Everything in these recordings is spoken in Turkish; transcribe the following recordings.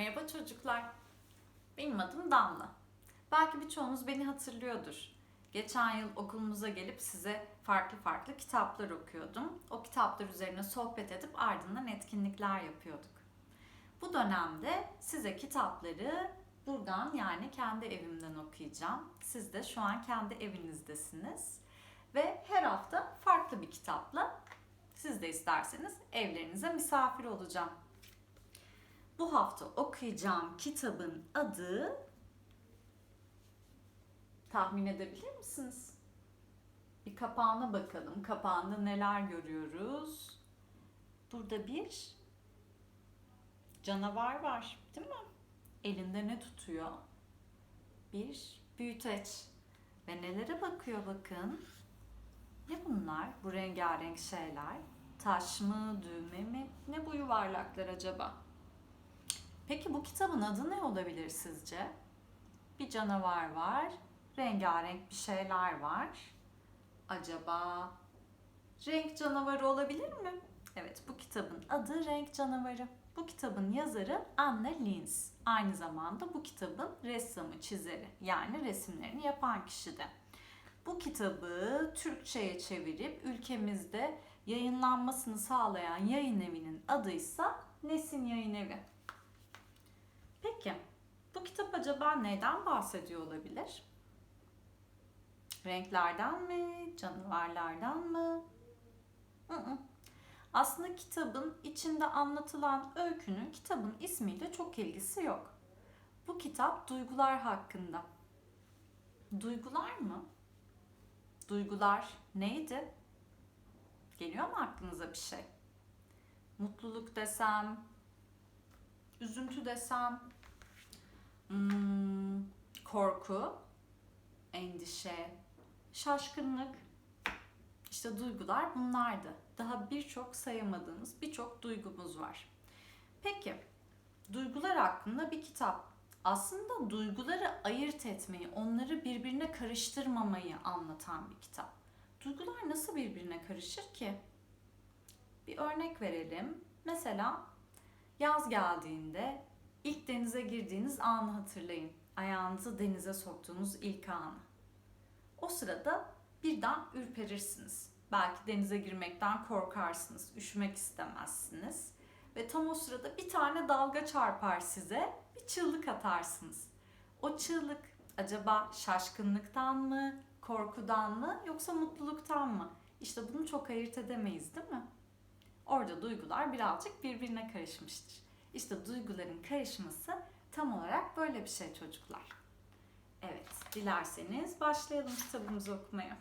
Merhaba çocuklar. Benim adım Damla. Belki birçoğunuz beni hatırlıyordur. Geçen yıl okulumuza gelip size farklı farklı kitaplar okuyordum. O kitaplar üzerine sohbet edip ardından etkinlikler yapıyorduk. Bu dönemde size kitapları buradan yani kendi evimden okuyacağım. Siz de şu an kendi evinizdesiniz. Ve her hafta farklı bir kitapla siz de isterseniz evlerinize misafir olacağım. Bu hafta okuyacağım kitabın adı tahmin edebilir misiniz? Bir kapağına bakalım. Kapağında neler görüyoruz? Burada bir canavar var, değil mi? Elinde ne tutuyor? Bir büyüteç. Ve nelere bakıyor bakın. Ne bunlar? Bu rengarenk şeyler. Taş mı, düğme mi? Ne bu yuvarlaklar acaba? Peki bu kitabın adı ne olabilir sizce? Bir canavar var, rengarenk bir şeyler var. Acaba renk canavarı olabilir mi? Evet, bu kitabın adı Renk Canavarı. Bu kitabın yazarı Anne Lins. Aynı zamanda bu kitabın ressamı, çizeri yani resimlerini yapan kişi de. Bu kitabı Türkçe'ye çevirip ülkemizde yayınlanmasını sağlayan yayın evinin adıysa Nesin Yayın Evi. Peki, bu kitap acaba neyden bahsediyor olabilir? Renklerden mi? Canavarlardan mı? Hı-hı. Aslında kitabın içinde anlatılan öykünün kitabın ismiyle çok ilgisi yok. Bu kitap duygular hakkında. Duygular mı? Duygular neydi? Geliyor mu aklınıza bir şey? Mutluluk desem, üzüntü desem, hmm, korku, endişe, şaşkınlık. İşte duygular bunlardı. Daha birçok sayamadığımız birçok duygumuz var. Peki, duygular hakkında bir kitap. Aslında duyguları ayırt etmeyi, onları birbirine karıştırmamayı anlatan bir kitap. Duygular nasıl birbirine karışır ki? Bir örnek verelim. Mesela yaz geldiğinde ilk denize girdiğiniz anı hatırlayın. Ayağınızı denize soktuğunuz ilk anı. O sırada birden ürperirsiniz. Belki denize girmekten korkarsınız, üşümek istemezsiniz. Ve tam o sırada bir tane dalga çarpar size, bir çığlık atarsınız. O çığlık acaba şaşkınlıktan mı, korkudan mı yoksa mutluluktan mı? İşte bunu çok ayırt edemeyiz değil mi? Duygular birazcık birbirine karışmıştır. İşte duyguların karışması tam olarak böyle bir şey çocuklar. Evet, dilerseniz başlayalım kitabımızı okumaya.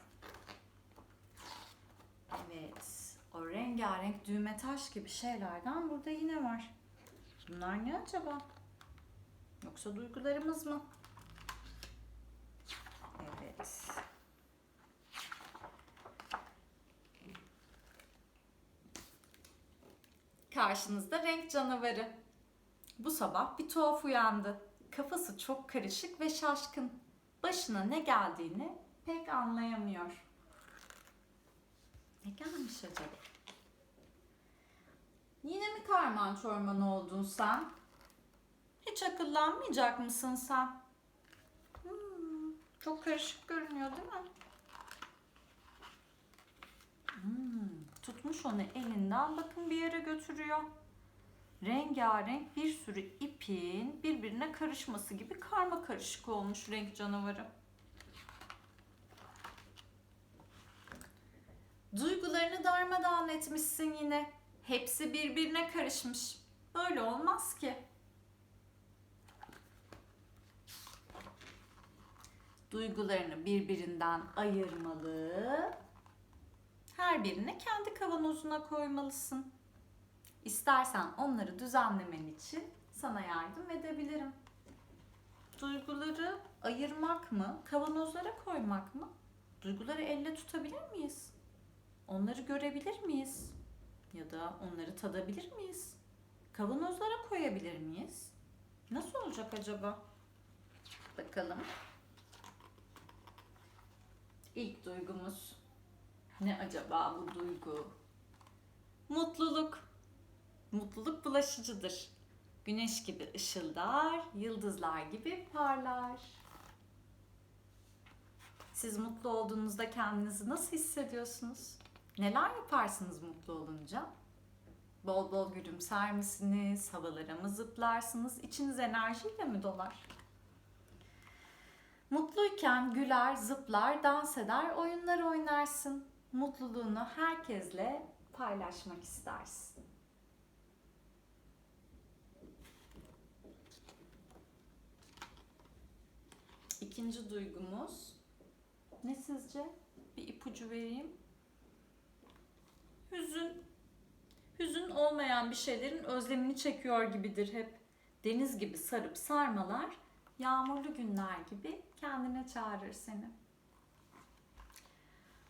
Evet, o rengarenk düğme taş gibi şeylerden burada yine var. Bunlar ne acaba? Yoksa duygularımız mı? Evet. Karşınızda renk canavarı. Bu sabah bir tuhaf uyandı. Kafası çok karışık ve şaşkın. Başına ne geldiğini pek anlayamıyor. Ne gelmiş acaba? Yine mi karman çorman oldun sen? Hiç akıllanmayacak mısın sen? Hmm, çok karışık görünüyor değil mi? Hmm, tutmuş onu elinden bakın bir yere götürüyor. Rengarenk bir sürü ipin birbirine karışması gibi karma karışık olmuş renk canavarı. Duygularını darmadağın etmişsin yine. Hepsi birbirine karışmış. Böyle olmaz ki. Duygularını birbirinden ayırmalı. Her birini kendi kavanozuna koymalısın. İstersen onları düzenlemen için sana yardım edebilirim. Duyguları ayırmak mı, kavanozlara koymak mı? Duyguları elle tutabilir miyiz? Onları görebilir miyiz? Ya da onları tadabilir miyiz? Kavanozlara koyabilir miyiz? Nasıl olacak acaba? Bakalım. İlk duygumuz ne acaba bu duygu? Mutluluk. Mutluluk bulaşıcıdır. Güneş gibi ışıldar, yıldızlar gibi parlar. Siz mutlu olduğunuzda kendinizi nasıl hissediyorsunuz? Neler yaparsınız mutlu olunca? Bol bol gülümser misiniz? Havalara mı zıplarsınız? İçiniz enerjiyle mi dolar? Mutluyken güler, zıplar, dans eder, oyunlar oynarsın. Mutluluğunu herkesle paylaşmak istersin. İkinci duygumuz ne sizce? Bir ipucu vereyim. Hüzün. Hüzün olmayan bir şeylerin özlemini çekiyor gibidir hep. Deniz gibi sarıp sarmalar, yağmurlu günler gibi kendine çağırır seni.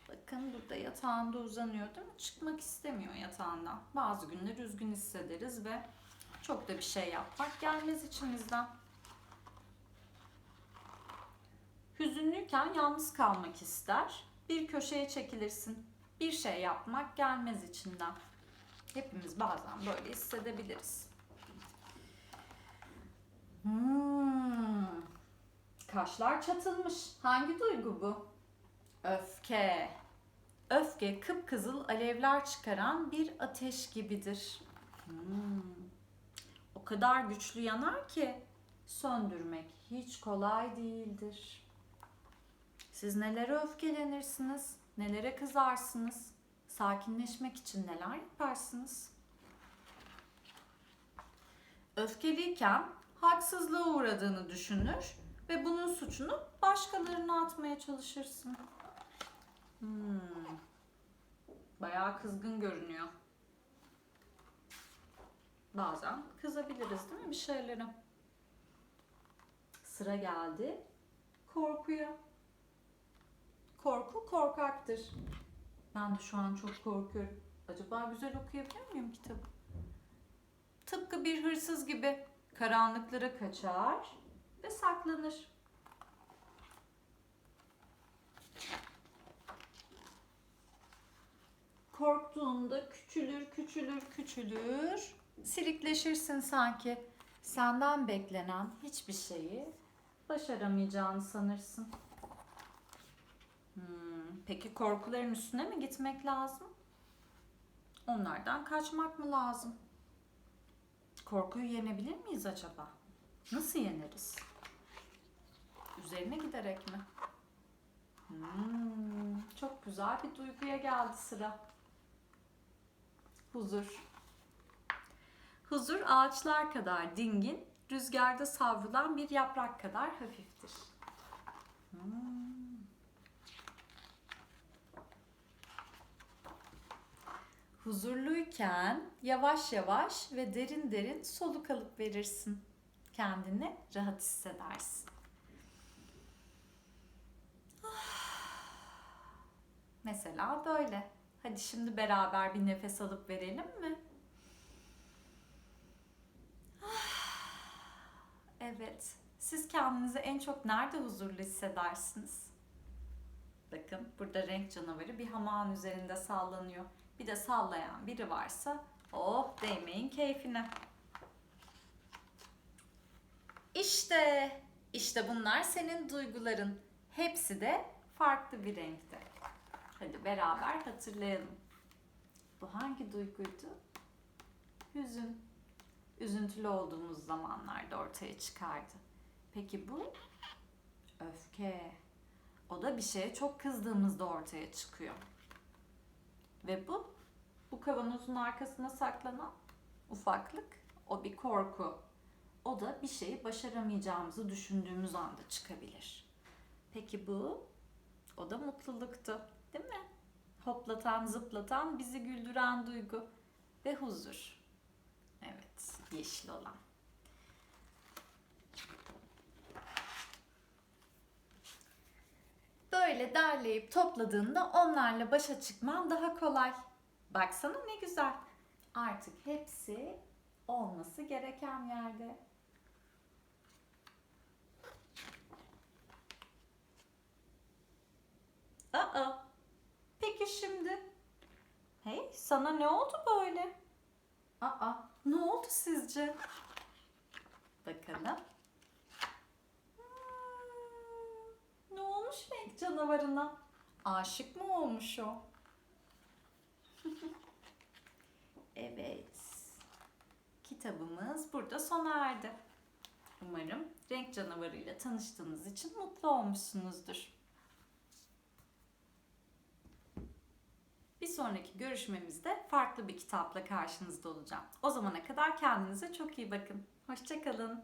Bakın burada yatağında uzanıyor değil mi? Çıkmak istemiyor yatağından. Bazı günler üzgün hissederiz ve çok da bir şey yapmak gelmez içimizden. Hüzünlüyken yalnız kalmak ister. Bir köşeye çekilirsin. Bir şey yapmak gelmez içinden. Hepimiz bazen böyle hissedebiliriz. Hmm. Kaşlar çatılmış. Hangi duygu bu? Öfke. Öfke kıpkızıl alevler çıkaran bir ateş gibidir. Hmm. O kadar güçlü yanar ki söndürmek hiç kolay değildir. Siz nelere öfkelenirsiniz? Nelere kızarsınız? Sakinleşmek için neler yaparsınız? Öfkeliyken haksızlığa uğradığını düşünür ve bunun suçunu başkalarına atmaya çalışırsın. Hmm. Bayağı kızgın görünüyor. Bazen kızabiliriz değil mi bir şeylere? Sıra geldi korkuya. Korku korkaktır. Ben de şu an çok korkuyorum. Acaba güzel okuyabilir miyim kitabı? Tıpkı bir hırsız gibi karanlıklara kaçar ve saklanır. Korktuğunda küçülür, küçülür, küçülür. Silikleşirsin sanki. Senden beklenen hiçbir şeyi başaramayacağını sanırsın. Hmm, peki korkuların üstüne mi gitmek lazım? Onlardan kaçmak mı lazım? Korkuyu yenebilir miyiz acaba? Nasıl yeneriz? Üzerine giderek mi? Hmm, çok güzel bir duyguya geldi sıra. Huzur. Huzur ağaçlar kadar dingin, rüzgarda savrulan bir yaprak kadar hafiftir. Hmm. Huzurluyken yavaş yavaş ve derin derin soluk alıp verirsin. Kendini rahat hissedersin. Mesela böyle. Hadi şimdi beraber bir nefes alıp verelim mi? Evet. Siz kendinizi en çok nerede huzurlu hissedersiniz? Bakın burada renk canavarı bir hamağın üzerinde sallanıyor. Bir de sallayan biri varsa oh değmeyin keyfine. İşte, işte bunlar senin duyguların. Hepsi de farklı bir renkte. Hadi beraber hatırlayalım. Bu hangi duyguydu? Hüzün. Üzüntülü olduğumuz zamanlarda ortaya çıkardı. Peki bu? Öfke. O da bir şeye çok kızdığımızda ortaya çıkıyor. Ve bu? Bu kavanozun arkasına saklanan ufaklık. O bir korku. O da bir şeyi başaramayacağımızı düşündüğümüz anda çıkabilir. Peki bu? O da mutluluktu. Değil mi? Hoplatan, zıplatan, bizi güldüren duygu ve huzur. Evet, yeşil olan. Böyle derleyip topladığında onlarla başa çıkman daha kolay. Baksana ne güzel. Artık hepsi olması gereken yerde. Aa, peki şimdi? Hey, sana ne oldu böyle? Aa, ne oldu sizce? Bakalım. Hmm, ne olmuş renk canavarına? Aşık mı olmuş o? evet. Kitabımız burada sona erdi. Umarım renk canavarıyla tanıştığınız için mutlu olmuşsunuzdur. Bir sonraki görüşmemizde farklı bir kitapla karşınızda olacağım. O zamana kadar kendinize çok iyi bakın. Hoşçakalın.